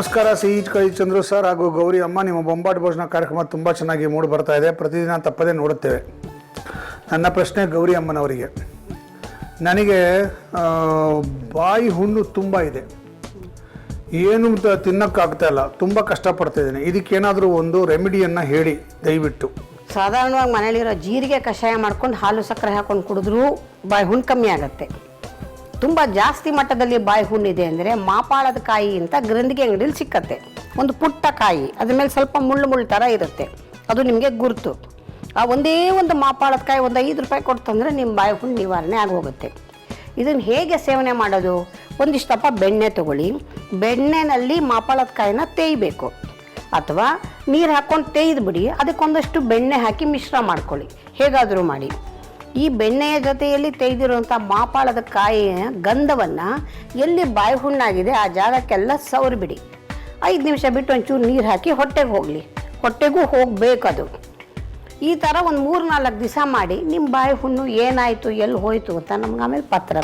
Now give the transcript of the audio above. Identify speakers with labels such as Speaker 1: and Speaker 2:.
Speaker 1: ನಮಸ್ಕಾರ ಸಿ ಕೈ ಚಂದ್ರು ಸರ್ ಹಾಗೂ ಗೌರಿ ಅಮ್ಮ. ನಿಮ್ಮ ಬೊಂಬಾಟ್ ಭೋಜನ ಕಾರ್ಯಕ್ರಮ ತುಂಬ ಚೆನ್ನಾಗಿ ಮೂಡಿ ಬರ್ತಾ ಇದೆ. ಪ್ರತಿದಿನ ತಪ್ಪದೇ ನೋಡುತ್ತೇವೆ. ನನ್ನ ಪ್ರಶ್ನೆ ಗೌರಿ ಅಮ್ಮನವರಿಗೆ. ನನಗೆ ಬಾಯಿ ಹುಣ್ಣು ತುಂಬ ಇದೆ. ಏನು ತಿನ್ನೋಕ್ಕಾಗ್ತಾ ಇಲ್ಲ. ತುಂಬ ಕಷ್ಟಪಡ್ತಾ ಇದ್ದೀನಿ. ಇದಕ್ಕೇನಾದರೂ ಒಂದು ರೆಮಿಡಿಯನ್ನು ಹೇಳಿ, ದಯವಿಟ್ಟು.
Speaker 2: ಸಾಧಾರಣವಾಗಿ ಮನೆಯಲ್ಲಿರೋ ಜೀರಿಗೆ ಕಷಾಯ ಮಾಡ್ಕೊಂಡು ಹಾಲು ಸಕ್ಕರೆ ಹಾಕೊಂಡು ಕುಡಿದ್ರೂ ಬಾಯಿ ಹುಣ್ಣು ಕಮ್ಮಿ ಆಗುತ್ತೆ. ತುಂಬ ಜಾಸ್ತಿ ಮಟ್ಟದಲ್ಲಿ ಬಾಯಿ ಹುಣ್ಣಿದೆ ಅಂದರೆ ಮಾಪಾಳದ ಕಾಯಿ ಅಂತ ಗ್ರಂಥಿಗೆ ಅಂಗಡಿಲಿ ಸಿಕ್ಕತ್ತೆ. ಒಂದು ಪುಟ್ಟ ಕಾಯಿ, ಅದ್ರ ಮೇಲೆ ಸ್ವಲ್ಪ ಮುಳ್ಳು ಮುಳ್ಳು ಥರ ಇರುತ್ತೆ. ಅದು ನಿಮಗೆ ಗುರುತು. ಆ ಒಂದೇ ಒಂದು ಮಾಪಾಳದ ಕಾಯಿ ಒಂದು ಐದು ರೂಪಾಯಿ ಕೊಡ್ತಂದ್ರೆ ನಿಮ್ಮ ಬಾಯಿ ಹುಣ್ಣು ನಿವಾರಣೆ ಆಗೋಗುತ್ತೆ. ಇದನ್ನು ಹೇಗೆ ಸೇವನೆ ಮಾಡೋದು? ಒಂದಿಷ್ಟಪ್ಪ ಬೆಣ್ಣೆ ತಗೊಳ್ಳಿ. ಬೆಣ್ಣೆನಲ್ಲಿ ಮಾಪಾಳದ ಕಾಯಿನ ತೇಯ್ಬೇಕು. ಅಥವಾ ನೀರು ಹಾಕ್ಕೊಂಡು ತೇಯ್ದು ಬಿಡಿ, ಅದಕ್ಕೊಂದಷ್ಟು ಬೆಣ್ಣೆ ಹಾಕಿ ಮಿಶ್ರ ಮಾಡ್ಕೊಳ್ಳಿ. ಹೇಗಾದರೂ ಮಾಡಿ. ಈ ಬೆಣ್ಣೆಯ ಜೊತೆಯಲ್ಲಿ ತೆಗೆದಿರುವಂಥ ಮಾಪಾಳದ ಕಾಯಿಯ ಗಂಧವನ್ನು ಎಲ್ಲಿ ಬಾಯಿ ಹುಣ್ಣಾಗಿದೆ ಆ ಜಾಗಕ್ಕೆಲ್ಲ ಸವರಿಬಿಡಿ ಐದು ನಿಮಿಷ ಬಿಟ್ಟು ಒಂಚೂರು ನೀರು ಹಾಕಿ ಹೊಟ್ಟೆಗೆ ಹೋಗಲಿ. ಹೊಟ್ಟೆಗೂ ಹೋಗಬೇಕದು. ಈ ಥರ ಒಂದು ಮೂರು ನಾಲ್ಕು ದಿವಸ ಮಾಡಿ ನಿಮ್ಮ ಬಾಯಿ ಹುಣ್ಣು ಏನಾಯಿತು ಎಲ್ಲಿ ಹೋಯಿತು ಅಂತ ನಮ್ಗೆ ಆಮೇಲೆ ಪತ್ರ